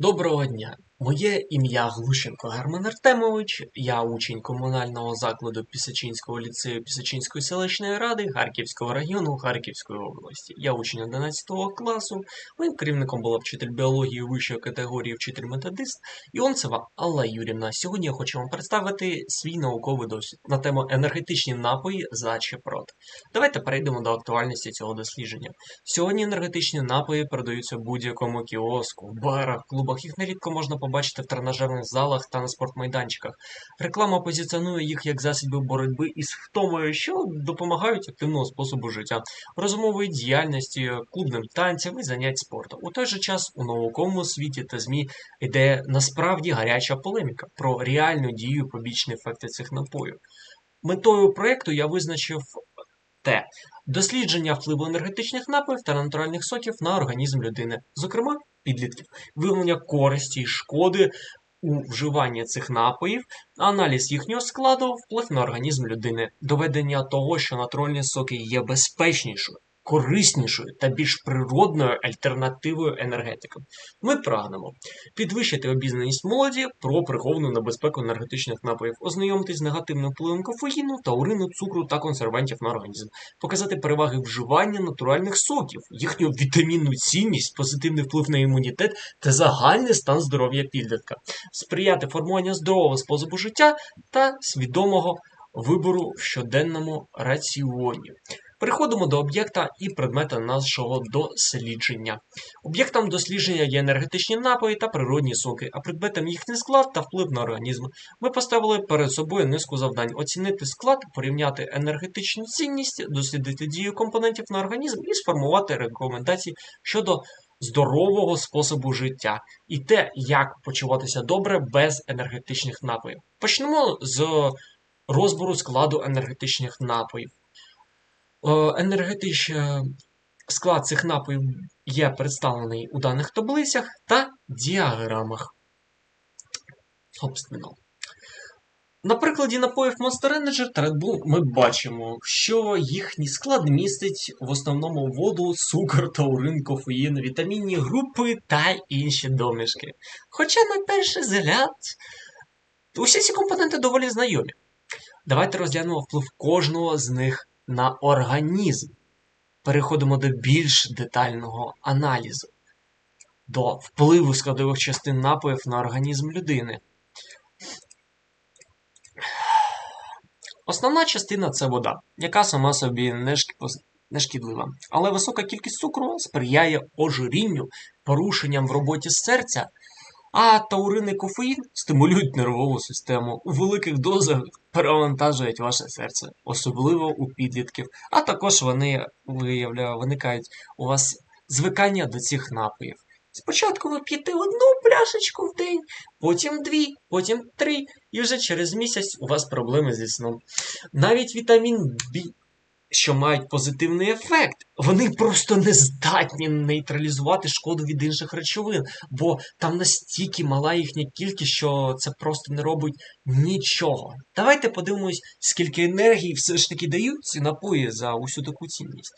Доброго дня! Моє ім'я Глущенко Герман Артемович, я учень комунального закладу Пісачинського ліцею Пісачинської селищної ради Харківського району Харківської області. Я учень 11 класу. Моїм керівником була вчитель біології вищої категорії, вчитель методист Іонцева Алла Юрівна. Сьогодні я хочу вам представити свій науковий досвід на тему енергетичні напої за чи проти. Давайте перейдемо до актуальності цього дослідження. Сьогодні енергетичні напої продаються будь-якому кіоску, барах, клубах. Їх нерідко можна побачити в тренажерних залах та на спортмайданчиках. Реклама позиціонує їх як засоби боротьби із втомою, що допомагають активного способу життя, розумової діяльності, клубним танцям і занять спортом. У той же час у науковому світі та ЗМІ йде насправді гаряча полеміка про реальну дію побічні ефекти цих напоїв. Метою проєкту я визначив те дослідження впливу енергетичних напоїв та натуральних соків на організм людини, зокрема підлітків, виявлення користі і шкоди у вживанні цих напоїв, аналіз їхнього складу, вплив на організм людини, доведення того, що натуральні соки є безпечнішою, кориснішою та більш природною альтернативою енергетикам. Ми прагнемо підвищити обізнаність молоді про приховану небезпеку енергетичних напоїв, ознайомитись з негативним впливом кофеїну, таурину, цукру та консервантів на організм, показати переваги вживання натуральних соків, їхню вітамінну цінність, позитивний вплив на імунітет та загальний стан здоров'я підлітка, сприяти формуванню здорового способу життя та свідомого вибору в щоденному раціоні. Переходимо до об'єкта і предмета нашого дослідження. Об'єктом дослідження є енергетичні напої та природні соки, а предметом їхній склад та вплив на організм. Ми поставили перед собою низку завдань: оцінити склад, порівняти енергетичну цінність, дослідити дію компонентів на організм і сформувати рекомендації щодо здорового способу життя і те, як почуватися добре без енергетичних напоїв. Почнемо з розбору складу енергетичних напоїв. Е, Енергетич... е, Склад цих напоїв є представлений у даних таблицях та діаграмах. Собственно. На прикладі напоїв Monster Energy та Red Bull ми бачимо, що їхній склад містить в основному воду, цукор, таурин, кофеїн, вітамінні групи та інші домішки. Хоча, на перший взгляд, усі ці компоненти доволі знайомі. Давайте розглянемо вплив кожного з них на організм. Переходимо до більш детального аналізу, до впливу складових частин напоїв на організм людини. Основна частина це вода, яка сама собі не шкідлива. Але висока кількість цукру сприяє ожирінню, порушенням в роботі серця, а таурин і кофеїн стимулюють нервову систему. У великих дозах перевантажують ваше серце, особливо у підлітків. А також вони виявляю, виникають у вас звикання до цих напоїв. Спочатку ви п'єте одну пляшечку в день, потім дві, потім три, і вже через місяць у вас проблеми зі сном. Навіть вітамін що мають позитивний ефект, вони просто не здатні нейтралізувати шкоду від інших речовин, бо там настільки мала їхня кількість, що це просто не робить нічого. Давайте подивимось, скільки енергії все ж таки дають ці напої за усю таку цінність.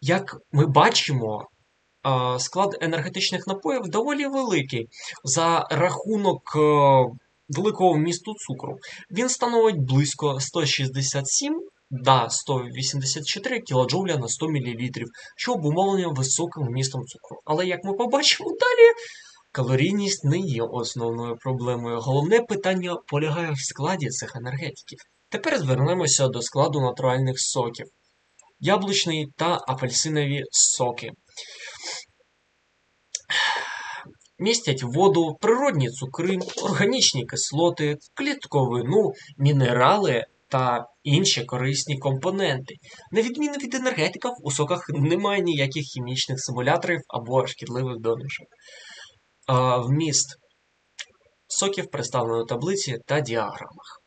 Як ми бачимо, склад енергетичних напоїв доволі великий за рахунок е, великого вмісту цукру. Він становить близько 167 до 184 кДж на 100 мл, що обумовлено високим вмістом цукру. Але як ми побачимо далі, калорійність не є основною проблемою. Головне питання полягає в складі цих енергетиків. Тепер звернемося до складу натуральних соків. Яблучний та апельсинові соки. Містять воду, природні цукри, органічні кислоти, клітковину, мінерали та інші корисні компоненти. На відміну від енергетиків, у соках немає ніяких хімічних симуляторів або шкідливих домішок. Вміст соків представлено в таблиці та діаграмах.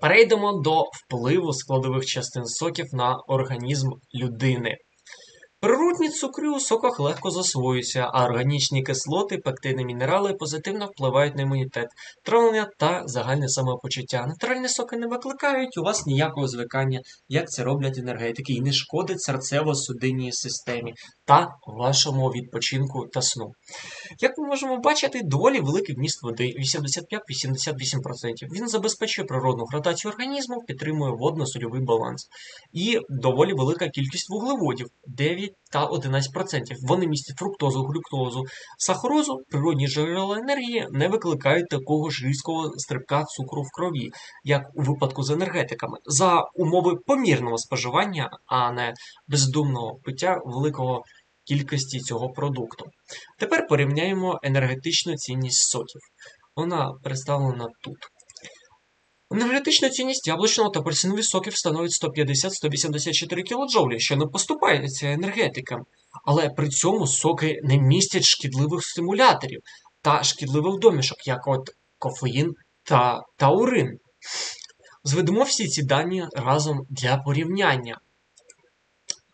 Перейдемо до впливу складових частин соків на організм людини. Природні цукри у соках легко засвоюються, а органічні кислоти, пектини, мінерали позитивно впливають на імунітет, травлення та загальне самопочуття. Натуральні соки не викликають у вас ніякого звикання, як це роблять енергетики, і не шкодить серцево-судинній системі та вашому відпочинку та сну. Як ми можемо бачити, доволі великий вміст води 85-88%. Він забезпечує природну градацію організму, підтримує водно-сольовий баланс. І доволі велика кількість вуглеводів 9 та 11%. Вони містять фруктозу, глюктозу, сахарозу, природні джерела енергії не викликають такого ж різкого стрибка цукру в крові, як у випадку з енергетиками, за умови помірного споживання, а не бездумного пиття великого кількості цього продукту. Тепер порівняємо енергетичну цінність соків. Вона представлена тут. Енергетична цінність яблучного та персинових соків становить 150-184 кДж, що не поступається енергетикам. Але при цьому соки не містять шкідливих стимуляторів та шкідливих домішок, як от кофеїн та таурин. Зведемо всі ці дані разом для порівняння.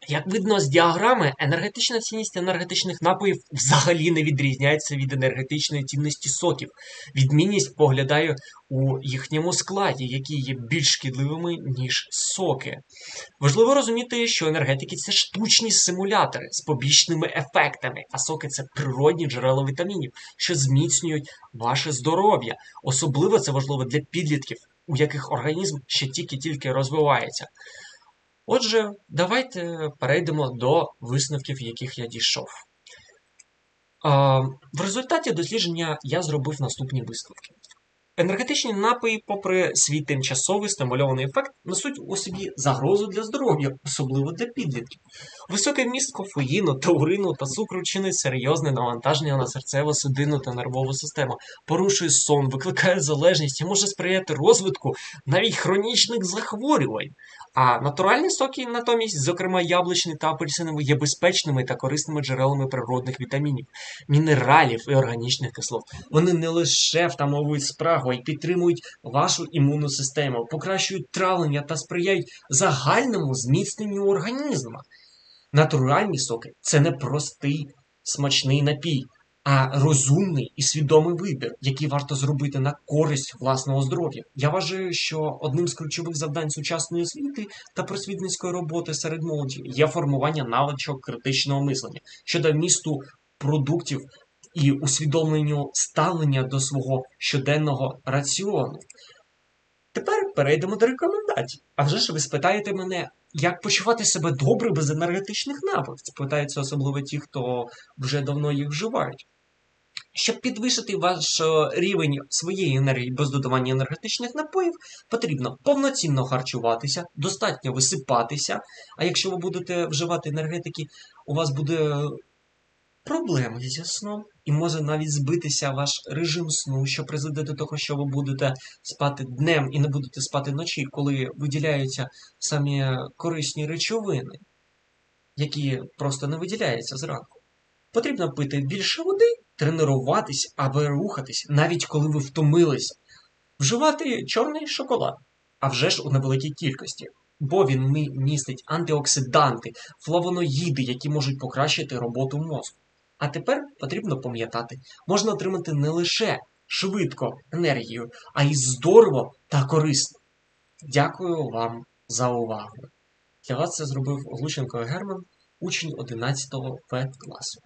Як видно з діаграми, енергетична цінність енергетичних напоїв взагалі не відрізняється від енергетичної цінності соків. Відмінність поглядає у їхньому складі, які є більш шкідливими, ніж соки. Важливо розуміти, що енергетики це штучні симулятори з побічними ефектами, а соки це природні джерела вітамінів, що зміцнюють ваше здоров'я. Особливо це важливо для підлітків, у яких організм ще тільки-тільки розвивається. Отже, давайте перейдемо до висновків, яких я дійшов. В результаті дослідження я зробив наступні висновки. Енергетичні напої, попри свій тимчасовий стимульований ефект, несуть у собі загрозу для здоров'я, особливо для підлітків. Високий вміст кофеїну, таурину та цукру чинить серйозне навантаження на серцево-судинну та нервову систему, порушує сон, викликає залежність і може сприяти розвитку навіть хронічних захворювань. А натуральні соки, натомість, зокрема яблучні та апельсинові, є безпечними та корисними джерелами природних вітамінів, мінералів і органічних кислот. Вони не лише втамовують спрагу, а й підтримують вашу імунну систему, покращують травлення та сприяють загальному зміцненню організму. Натуральні соки це не простий смачний напій, а розумний і свідомий вибір, який варто зробити на користь власного здоров'я. Я вважаю, що одним з ключових завдань сучасної освіти та просвітницької роботи серед молоді є формування навичок критичного мислення щодо вмісту продуктів і усвідомленню ставлення до свого щоденного раціону. Тепер перейдемо до рекомендацій. А вже ж ви спитаєте мене, як почувати себе добре без енергетичних напоїв? Спитаються особливо ті, хто вже давно їх вживають. Щоб підвищити ваш е, рівень своєї енергії без додавання енергетичних напоїв, потрібно повноцінно харчуватися, достатньо висипатися. А якщо ви будете вживати енергетики, у вас буде проблеми зі сном, і може навіть збитися ваш режим сну, що призведе до того, що ви будете спати днем і не будете спати вночі, коли виділяються самі корисні речовини, які просто не виділяються зранку. Потрібно пити більше води, тренуватись аби рухатись, навіть коли ви втомилися, вживати чорний шоколад, а вже ж у невеликій кількості. Бо він містить антиоксиданти, флавоноїди, які можуть покращити роботу мозку. А тепер потрібно пам'ятати, можна отримати не лише швидко енергію, а й здорово та корисно. Дякую вам за увагу. Для вас це зробив Глущенко Герман, учень 11 В класу.